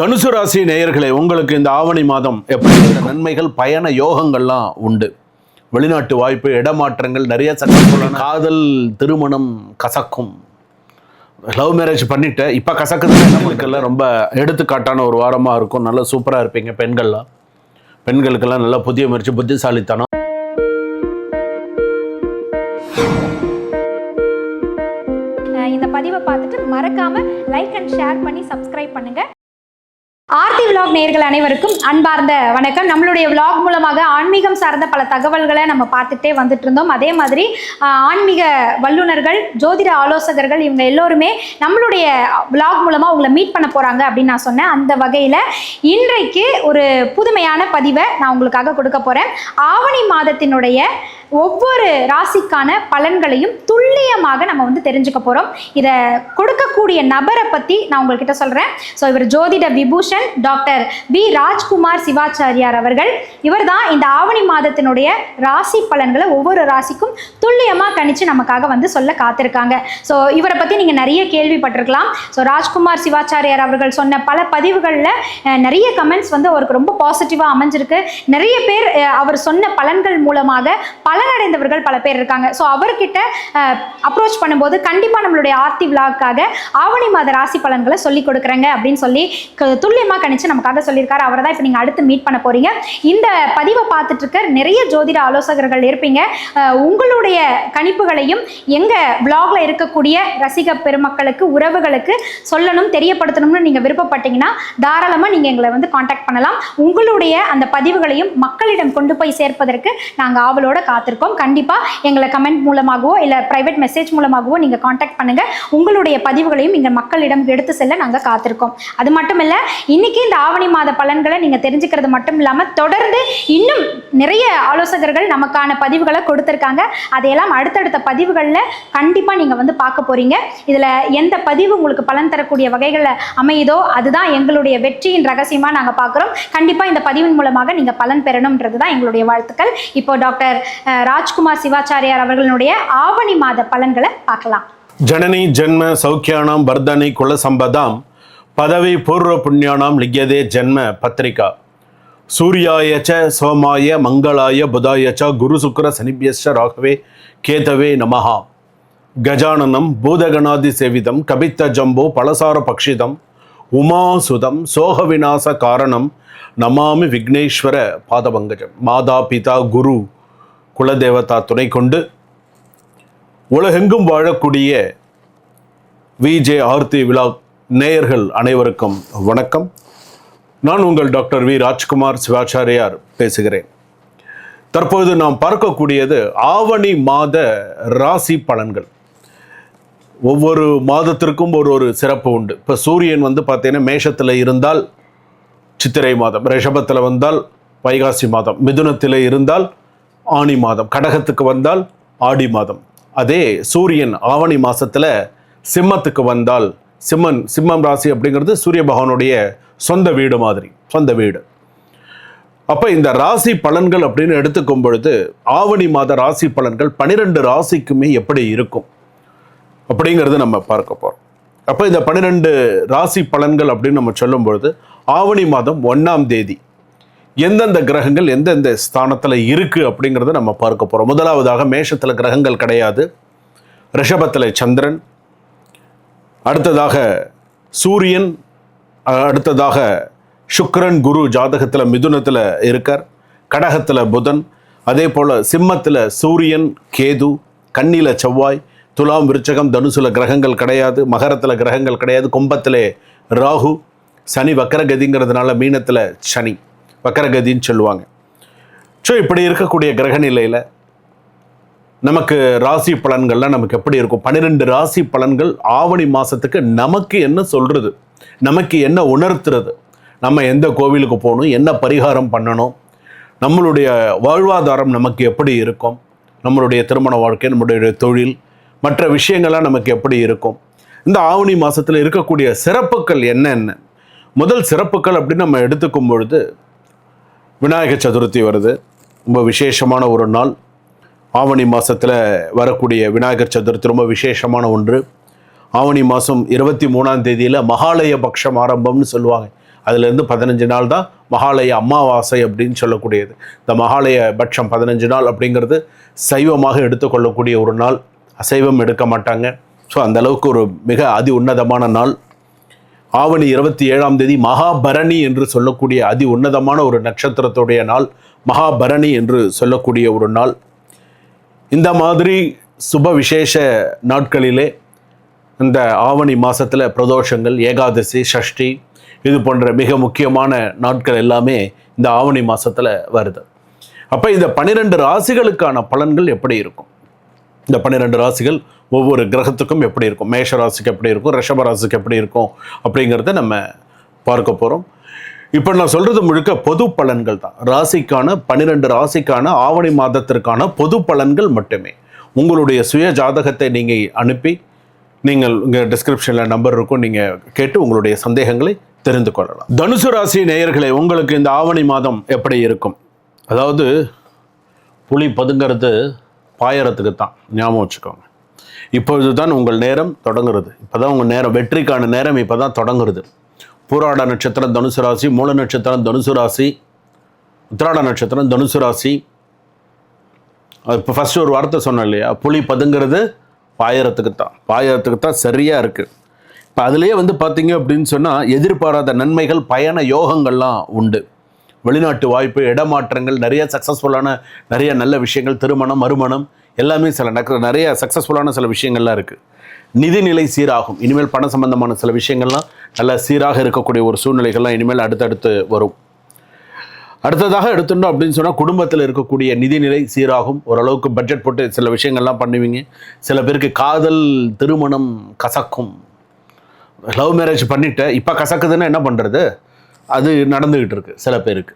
தனுசு ராசி நேயர்களே உங்களுக்கு இந்த ஆவணி மாதம் எப்படிப்பட்ட நன்மைகள் பயண யோகங்கள்லாம் உண்டு? வெளிநாட்டு வாய்ப்பு இடமாற்றங்கள் நிறைய சட்டம் காதல் திருமணம் கசக்கும். லவ் மேரேஜ் பண்ணிட்டு இப்போ கசக்குது நம்மளுக்கெல்லாம் ரொம்ப எடுத்துக்காட்டான ஒரு வாரமாக இருக்கும். நல்லா சூப்பராக இருப்பீங்க பெண்கள்லாம். பெண்களுக்கெல்லாம் நல்லா புதிய முயற்சி புத்திசாலித்தனம். இந்த பதிவை பார்த்துட்டு மறக்காம லைக் அண்ட் ஷேர் பண்ணி சப்ஸ்கிரைப் பண்ணுங்க. ஆர்த்தி விலாக் நேயர்கள் அனைவருக்கும் அன்பார்ந்த வணக்கம். நம்மளுடைய விலாக் மூலமாக ஆன்மீகம் சார்ந்த பல தகவல்களை நம்ம பார்த்துட்டே வந்துட்டு இருந்தோம். அதே மாதிரி ஆன்மீக வல்லுநர்கள் ஜோதிட ஆலோசகர்கள் இவங்க எல்லோருமே நம்மளுடைய விலாக் மூலமாக உங்களை மீட் பண்ண போகிறாங்க அப்படின்னு நான் சொன்னேன். அந்த வகையில் இன்றைக்கு ஒரு புதுமையான பதிவை நான் உங்களுக்காக கொடுக்க போகிறேன் ஆவணி மாதத்தினுடைய ஒவ்வொரு ராசிக்கான பலன்களையும் துல்லியமாக நம்ம வந்து தெரிஞ்சுக்க போகிறோம் இதை கொடுக்கக்கூடிய நபரை பற்றி நான் உங்கள்கிட்ட சொல்கிறேன் ஸோ இவர் ஜோதிட விபூஷன் டாக்டர் பி ராஜ்குமார் சிவாச்சாரியார் அவர்கள். இவர் தான் இந்த ஆவணி மாதத்தினுடைய ராசி பலன்களை ஒவ்வொரு ராசிக்கும் துல்லியமாக கணிச்சு நமக்காக வந்து சொல்ல காத்திருக்காங்க. ஸோ இவரை பற்றி நீங்கள் நிறைய கேள்விப்பட்டிருக்கலாம். ஸோ ராஜ்குமார் சிவாச்சாரியார் அவர்கள் சொன்ன பல பதிவுகளில் நிறைய கமெண்ட்ஸ் வந்து அவருக்கு ரொம்ப பாசிட்டிவாக அமைஞ்சிருக்கு. நிறைய பேர் அவர் சொன்ன பலன்கள் மூலமாக பல பலனடைந்தவர்கள் பல பேர் இருக்காங்க. ஸோ அவர்கிட்ட அப்ரோச் பண்ணும்போது கண்டிப்பாக நம்மளுடைய ஆர்த்தி விழாக்காக ஆவணி மாத ராசி பலன்களை சொல்லி கொடுக்குறேங்க அப்படின்னு சொல்லி துல்லியமாக கணிச்சு நமக்காக சொல்லியிருக்காரு. அவரை தான் இப்போ நீங்கள் அடுத்து மீட் பண்ண போறீங்க. இந்த பதிவை பார்த்துட்டு இருக்க நிறைய ஜோதிட ஆலோசகர்கள் இருப்பீங்க. உங்களுடைய கணிப்புகளையும் எங்க பிளாக்ல இருக்கக்கூடிய ரசிக பெருமக்களுக்கு உறவுகளுக்கு சொல்லணும் தெரியப்படுத்தணும்னு நீங்க விருப்பப்பட்டீங்கன்னா தாராளமா நீங்க எங்களை வந்து காண்டாக்ட் பண்ணலாம். உங்களுடைய அந்த பதிவுகளையும் மக்களிடம் கொண்டு போய் சேர்ப்பதற்கு நாங்கள் ஆவலோட பார்த்துருக்கோம். கண்டிப்பாக எங்களை கமெண்ட் மூலமாகவோ இல்லை ப்ரைவேட் மெசேஜ் மூலமாகவோ நீங்கள் காண்டாக்ட் பண்ணுங்க. உங்களுடைய பதிவுகளையும் இங்கே மக்களிடம் எடுத்து செல்ல நாங்கள் காத்திருக்கோம். அது மட்டும் இல்லை இன்னைக்கு இந்த ஆவணி மாத பலன்களை நீங்கள் தெரிஞ்சுக்கிறது மட்டும் இல்லாமல் தொடர்ந்து இன்னும் நிறைய ஆலோசகர்கள் நமக்கான பதிவுகளை கொடுத்துருக்காங்க. அதையெல்லாம் அடுத்தடுத்த பதிவுகளில் கண்டிப்பாக நீங்கள் வந்து பார்க்க போகிறீங்க இதில் எந்த பதிவு உங்களுக்கு பலன் தரக்கூடிய வகைகளில் அமையுதோ அதுதான் எங்களுடைய வெற்றியின் ரகசியமாக நாங்கள் பார்க்குறோம். கண்டிப்பாக இந்த பதிவின் மூலமாக நீங்கள் பலன் பெறணும்ன்றது தான் எங்களுடைய வாழ்த்துக்கள். இப்போ டாக்டர் ராஜ்குமார் சிவாச்சாரியார் அவர்களுடைய ஆவணி மாத பலன்களை பார்க்கலாம். ஜனனி ஜென்ம சௌக்கியானாம் வர்தனி குலசம்பதாம் பதவி பூர்வ புண்ணியானாம் லிங்கதே ஜென்ம பத்திரிகா. சூர்யாயச்ச சோமாய மங்களாய புதாயச்ச குரு சுக்கர சனிபியஸ்ச ராகவே கேதவே நமஹா. கஜானனம் பூதகணாதி சேவிதம் கபித்த ஜம்போ பலசார பக்ஷிதம் உமாசுதம் சோக விநாச காரணம் நமாமி விக்னேஸ்வர பாதபங்கஜம். மாதா பிதா குரு குலதேவதா துணை கொண்டு உலகெங்கும் வாழக்கூடிய விஜே ஆர்த்தி விழா நேயர்கள் அனைவருக்கும் வணக்கம். நான் உங்கள் டாக்டர் வி ராஜ்குமார் சிவாச்சாரியார் பேசுகிறேன். தற்போது நாம் பார்க்கக்கூடியது ஆவணி மாத ராசி பலன்கள். ஒவ்வொரு மாதத்திற்கும் ஒரு ஒரு சிறப்பு உண்டு. இப்போ சூரியன் வந்து பார்த்தீங்கன்னா மேஷத்தில் இருந்தால் சித்திரை மாதம் ரிஷபத்தில் வந்தால் வைகாசி மாதம் மிதுனத்தில் இருந்தால் ஆனி மாதம். கடகத்துக்கு வந்தால் ஆடி மாதம். அதே சூரியன் ஆவணி மாதத்தில் சிம்மத்துக்கு வந்தால் சிம்மன் சிம்மம் ராசி அப்படிங்கிறது சூரிய பகவானுடைய சொந்த வீடு மாதிரி சொந்த வீடு. அப்போ இந்த ராசி பலன்கள் அப்படின்னு எடுத்துக்கும் பொழுது ஆவணி மாத ராசி பலன்கள் பனிரெண்டு ராசிக்குமே எப்படி இருக்கும்? அப்படிங்கிறது நம்ம பார்க்க போகிறோம் அப்போ இந்த பன்னிரெண்டு ராசி பலன்கள் அப்படின்னு நம்ம சொல்லும் பொழுது ஆவணி மாதம் ஒன்றாம் தேதி எந்தெந்த கிரகங்கள் எந்தெந்த ஸ்தானத்தில் இருக்குது அப்படிங்கிறத நம்ம பார்க்க போகிறோம் முதலாவதாக மேஷத்தில் கிரகங்கள் கிடையாது. ரிஷபத்தில் சந்திரன். அடுத்ததாக சூரியன். அடுத்ததாக சுக்கரன் குரு ஜாதகத்தில் மிதுனத்தில் இருக்கார். கடகத்தில் புதன். அதே போல் சிம்மத்தில் சூரியன் கேது கன்னியில் செவ்வாய் துலாம் விருச்சகம் தனுசுல கிரகங்கள் கிடையாது. மகரத்தில் கிரகங்கள் கிடையாது. கும்பத்தில் ராகு சனி வக்கரகதிங்கிறதுனால மீனத்தில் சனி. வக்கரகதின்னு சொல்லுவாங்க. ஸோ இப்படி இருக்கக்கூடிய கிரக நிலையில் நமக்கு ராசி பலன்கள்லாம் நமக்கு எப்படி இருக்கும்? பன்னிரெண்டு ராசி பலன்கள் ஆவணி மாதத்துக்கு நமக்கு என்ன சொல்கிறது நமக்கு என்ன உணர்த்துறது? நம்ம எந்த கோவிலுக்கு போகணும்? என்ன பரிகாரம் பண்ணணும்? நம்மளுடைய வாழ்வாதாரம் நமக்கு எப்படி இருக்கும்? நம்மளுடைய திருமண வாழ்க்கை நம்மளுடைய தொழில் மற்ற விஷயங்கள்லாம் நமக்கு எப்படி இருக்கும்? இந்த ஆவணி மாதத்தில் இருக்கக்கூடிய சிறப்புகள் என்னென்ன? முதல் சிறப்புகள் அப்படின்னு நம்ம எடுத்துக்கும் பொழுது விநாயகர் சதுர்த்தி வருது. ரொம்ப விசேஷமான ஒரு நாள். ஆவணி மாதத்தில் வரக்கூடிய விநாயகர் சதுர்த்தி ரொம்ப விசேஷமான ஒன்று. ஆவணி மாதம் இருபத்தி மூணாம் தேதியில் மகாலய பக்ஷம் ஆரம்பம்னு சொல்லுவாங்க. அதுலேருந்து பதினஞ்சு நாள் தான் மகாலய அமாவாசை அப்படின்னு சொல்லக்கூடியது. இந்த மகாலய பட்சம் பதினஞ்சு நாள் அப்படிங்கிறது சைவமாக எடுத்துக்கொள்ளக்கூடிய ஒரு நாள். அசைவம் எடுக்க மாட்டாங்க. ஸோ அந்த அளவுக்கு ஒரு மிக அதி உன்னதமான நாள். ஆவணி இருபத்தி ஏழாம் தேதி மகாபரணி என்று சொல்லக்கூடிய அதி உன்னதமான ஒரு நட்சத்திரத்துடைய நாள் மகாபரணி என்று சொல்லக்கூடிய ஒரு நாள். இந்த மாதிரி சுப விசேஷ நாட்களிலே இந்த ஆவணி மாதத்தில் பிரதோஷங்கள் ஏகாதசி சஷ்டி இது போன்ற மிக முக்கியமான நாட்கள் எல்லாமே இந்த ஆவணி மாதத்தில் வருது. அப்போ இந்த பன்னிரெண்டு ராசிகளுக்கான பலன்கள் எப்படி இருக்கும்? இந்த பன்னிரெண்டு ராசிகள் ஒவ்வொரு கிரகத்துக்கும் எப்படி இருக்கும்? மேஷ ராசிக்கு எப்படி இருக்கும்? ரிஷப ராசிக்கு எப்படி இருக்கும்? அப்படிங்கிறத நம்ம பார்க்க போகிறோம் இப்போ நான் சொல்கிறது முழுக்க பொது பலன்கள் தான். ராசிக்கான பன்னிரெண்டு ராசிக்கான ஆவணி மாதத்திற்கான பொது பலன்கள் மட்டுமே. உங்களுடைய சுய ஜாதகத்தை நீங்கள் அனுப்பி நீங்கள் இங்கே டிஸ்கிரிப்ஷனில் நம்பர் இருக்கும் நீங்கள் கேட்டு உங்களுடைய சந்தேகங்களை தெரிந்து கொள்ளலாம். தனுசு ராசி நேயர்களே உங்களுக்கு இந்த ஆவணி மாதம் எப்படி இருக்கும்? அதாவது புலி பதுங்கிறது பாயறத்துக்கு தான் ஞாபகம் வச்சுக்கோங்க. இப்பொழுது தான் உங்கள் நேரம் தொடங்குறது இப்போ தான் உங்கள் நேரம் வெற்றிக்கான நேரம் இப்போ தான் தொடங்குறது பூராட நட்சத்திரம் தனுசு ராசி மூல நட்சத்திரம் தனுசு ராசி உத்திராட நட்சத்திரம் தனுசு ராசி. இப்போ ஃபஸ்ட்டு ஒரு வார்த்தை சொன்னேன் இல்லையா? புலி பதுங்கிறது பாயறதுக்கு தான் பாயிரத்துக்கு தான் சரியாக இருக்குது இப்போ அதுலேயே வந்து பார்த்தீங்க அப்படின்னு சொன்னால் எதிர்பாராத நன்மைகள் பயண யோகங்கள்லாம் உண்டு. வெளிநாட்டு வாய்ப்பு இடமாற்றங்கள் நிறைய சக்ஸஸ்ஃபுல்லான நிறைய நல்ல விஷயங்கள் திருமணம் மறுமணம் எல்லாமே சில நடக்கிற நிறைய சக்ஸஸ்ஃபுல்லான சில விஷயங்கள்லாம் இருக்குது நிதிநிலை சீராகும். இனிமேல் பண சம்பந்தமான சில விஷயங்கள்லாம் நல்ல சீராக இருக்கக்கூடிய ஒரு சூழ்நிலைகள்லாம் இனிமேல் அடுத்தடுத்து வரும். அடுத்ததாக எடுத்துட்டோம் அப்படின்னு சொன்னால் குடும்பத்தில் இருக்கக்கூடிய நிதிநிலை சீராகும். ஓரளவுக்கு பட்ஜெட் போட்டு சில விஷயங்கள்லாம் பண்ணுவீங்க. சில பேருக்கு காதல் திருமணம் கசக்கும். லவ் மேரேஜ் பண்ணிவிட்டு இப்போ கசக்குதுன்னா என்ன பண்ணுறது அது நடந்துக்கிட்டு இருக்குது சில பேருக்கு.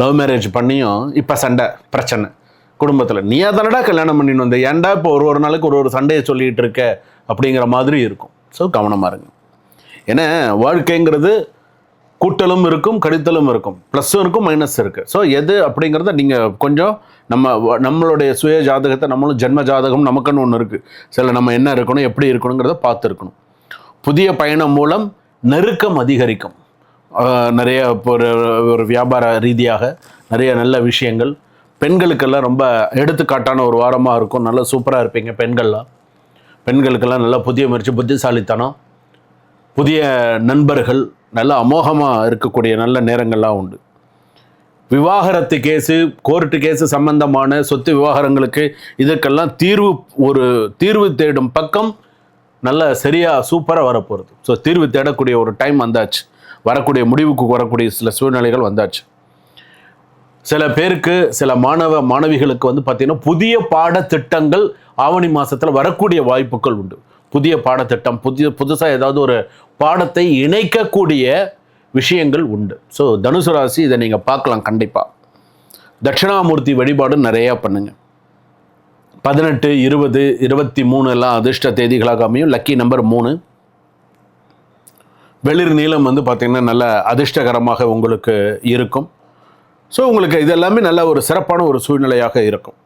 லவ் மேரேஜ் பண்ணியும் இப்போ சண்டை பிரச்சனை. குடும்பத்தில். நீ தானடா கல்யாணம் பண்ணின்னு வந்த? ஏன்டா இப்போ ஒரு ஒரு நாளைக்கு ஒரு ஒரு சண்டையை சொல்லிகிட்டு இருக்க? அப்படிங்கிற மாதிரி இருக்கும். ஸோ கவனமாக இருங்க. ஏன்னா வாழ்க்கைங்கிறது கூட்டலும் இருக்கும் கடித்தலும் இருக்கும். ப்ளஸ்ஸும் இருக்கும் மைனஸ் இருக்குது ஸோ எது அப்படிங்கிறத நீங்கள் கொஞ்சம் நம்ம வ- நம்மளுடைய சுய ஜாதகத்தை நம்மளும் ஜென்ம ஜாதகம் நமக்குன்னு ஒன்று இருக்குது சில நம்ம என்ன இருக்கணும் எப்படி இருக்கணுங்கிறத பார்த்துருக்கணும். புதிய பயணம் மூலம் நெருக்கம் அதிகரிக்கும். நிறைய இப்போ ஒரு ஒரு வியாபார ரீதியாக நிறைய நல்ல விஷயங்கள் பெண்களுக்கெல்லாம் ரொம்ப எடுத்துக்காட்டான ஒரு வாரமாக இருக்கும். நல்லா சூப்பராக இருப்பீங்க பெண்கள்லாம். பெண்களுக்கெல்லாம் நல்லா புதிய முயற்சி புத்திசாலித்தனம் புதிய நண்பர்கள் நல்ல அமோகமாக இருக்கக்கூடிய நல்ல நேரங்கள்லாம் உண்டு. விவாகரத்து கேஸு கோர்ட்டு கேஸு சம்பந்தமான சொத்து விவாகரங்களுக்கு இதுக்கெல்லாம் தீர்வு ஒரு தீர்வு தேடும் பக்கம் நல்ல சரியாக சூப்பராக வரப்போகிறது ஸோ தீர்வு தேடக்கூடிய ஒரு டைம் வந்தாச்சு. வரக்கூடிய முடிவுக்கு வரக்கூடிய சில சூழ்நிலைகள் வந்தாச்சு. சில பேருக்கு சில மாணவ மாணவிகளுக்கு வந்து பார்த்தீங்கன்னா புதிய பாடத்திட்டங்கள் ஆவணி மாதத்தில் வரக்கூடிய வாய்ப்புகள் உண்டு. புதிய பாடத்திட்டம் புதிய புதுசாக ஏதாவது ஒரு பாடத்தை இணைக்கக்கூடிய விஷயங்கள் உண்டு. ஸோ தனுசு ராசி இதை நீங்கள் பார்க்கலாம் கண்டிப்பாக தட்சிணாமூர்த்தி வழிபாடு நிறையா பண்ணுங்க. பதினெட்டு இருபது இருபத்தி மூணு எல்லாம் அதிர்ஷ்ட தேதிகளாக அமையும். லக்கி நம்பர் மூணு. வெளிர் நீளம் வந்து பார்த்திங்கன்னா நல்ல அதிர்ஷ்டகரமாக உங்களுக்கு இருக்கும். ஸோ உங்களுக்கு இது எல்லாமே நல்ல ஒரு சிறப்பான ஒரு சூழ்நிலையாக இருக்கும்.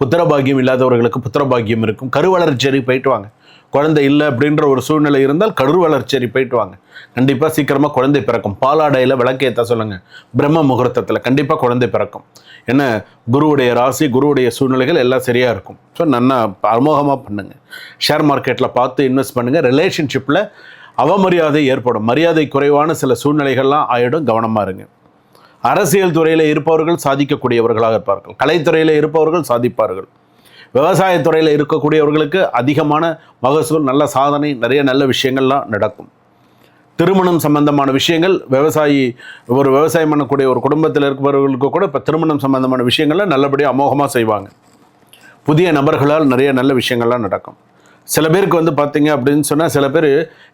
புத்திரபாகியம் இல்லாதவர்களுக்கு புத்திரபாகியம் இருக்கும். கருவளர்ச்சேரி போயிட்டு வாங்க. குழந்தை இல்லை அப்படின்ற ஒரு சூழ்நிலை இருந்தால் கருவளர்ச்சேரி போயிட்டு வாங்க. கண்டிப்பாக சீக்கிரமாக குழந்தை பிறக்கும். பாலாடையில் விளக்கேற்ற சொல்லுங்கள் பிரம்ம முகூர்த்தத்தில் கண்டிப்பாக குழந்தை பிறக்கும். என்ன? குருவுடைய ராசி குருவுடைய சூழ்நிலைகள் எல்லாம் சரியாக இருக்கும். ஸோ நல்லா அமோகமாக பண்ணுங்கள் ஷேர் மார்க்கெட்டில் பார்த்து இன்வெஸ்ட் பண்ணுங்கள் ரிலேஷன்ஷிப்பில் அவமரியாதை ஏற்படும். மரியாதை குறைவான சில சூழ்நிலைகள்லாம் ஆயிடும். கவனமாக இருங்க. அரசியல் துறையில் இருப்பவர்கள் சாதிக்கக்கூடியவர்களாக இருப்பார்கள். கலைத்துறையில் இருப்பவர்கள் சாதிப்பார்கள். விவசாயத்துறையில் இருக்கக்கூடியவர்களுக்கு அதிகமான மகசூல் நல்ல சாதனை நிறைய நல்ல விஷயங்கள்லாம் நடக்கும். திருமணம் சம்பந்தமான விஷயங்கள் விவசாயி ஒரு விவசாயம் பண்ணக்கூடிய ஒரு குடும்பத்தில் இருப்பவர்களுக்கு கூட இப்போ திருமணம் சம்பந்தமான விஷயங்கள்லாம் நல்லபடியாக அமோகமாக செய்வாங்க. புதிய நபர்களால் நிறைய நல்ல விஷயங்கள்லாம் நடக்கும். சில பேருக்கு வந்து பார்த்தீங்க அப்படின்னு சொன்னால் சில பேர்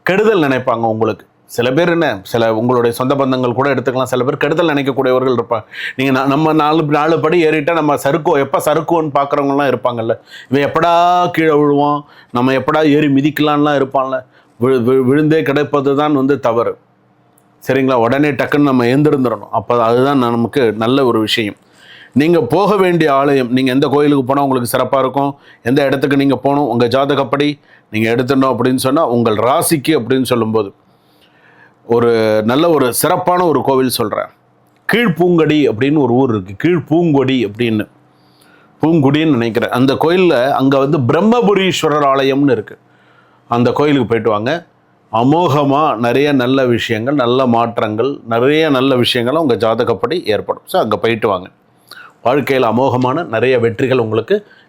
கெடுதல் நினைப்பாங்க உங்களுக்கு. சில பேர் என்ன சில உங்களுடைய சொந்த பந்தங்கள் கூட எடுத்துக்கலாம். சில பேர் கெடுதல் நினைக்கக்கூடியவர்கள் இருப்பாங்க நீங்கள் நம்ம நாலு நாலு படி ஏறிட்டால் நம்ம சறுக்கோ எப்போ சறுக்குவோன்னு பார்க்குறவங்கலாம் இருப்பாங்கல்ல. இவன் எப்படா கீழே விழுவான்? நம்ம எப்படா ஏறி மிதிக்கலான்லாம் இருப்பான்ல. விழு விழு- விழுந்தே கிடைப்பது தான் வந்து தவறு. சரிங்களா? உடனே டக்குன்னு நம்ம எழுந்திருந்துடணும் அப்போ அதுதான் நமக்கு நல்ல ஒரு விஷயம். நீங்கள் போக வேண்டிய ஆலயம் நீங்கள் எந்த கோயிலுக்கு போனால் உங்களுக்கு சிறப்பாக இருக்கும். எந்த இடத்துக்கு நீங்கள் போகணும்? உங்கள் ஜாதகப்படி நீங்கள் எடுத்துடணும் அப்படின்னு சொன்னால் உங்கள் ராசிக்கு அப்படின்னு சொல்லும்போது. ஒரு நல்ல ஒரு சிறப்பான ஒரு கோவில் சொல்கிறேன் கீழ்ப்பூங்கடி அப்படின்னு ஒரு ஊர் இருக்குது கீழ்ப்பூங்கொடி அப்படின்னு. பூங்குடின்னு நினைக்கிறேன். அந்த கோயிலில் அங்கே வந்து பிரம்மபுரீஸ்வரர் ஆலயம்னு இருக்குது அந்த கோயிலுக்கு போயிட்டு வாங்க. அமோகமாக நிறைய நல்ல விஷயங்கள் நல்ல மாற்றங்கள் நிறைய நல்ல விஷயங்கள் உங்கள் ஜாதகப்படி ஏற்படும். ஸோ அங்கே போயிட்டு வாங்க. வாழ்க்கையில் அமோகமான நிறைய வெற்றிகள் உங்களுக்கு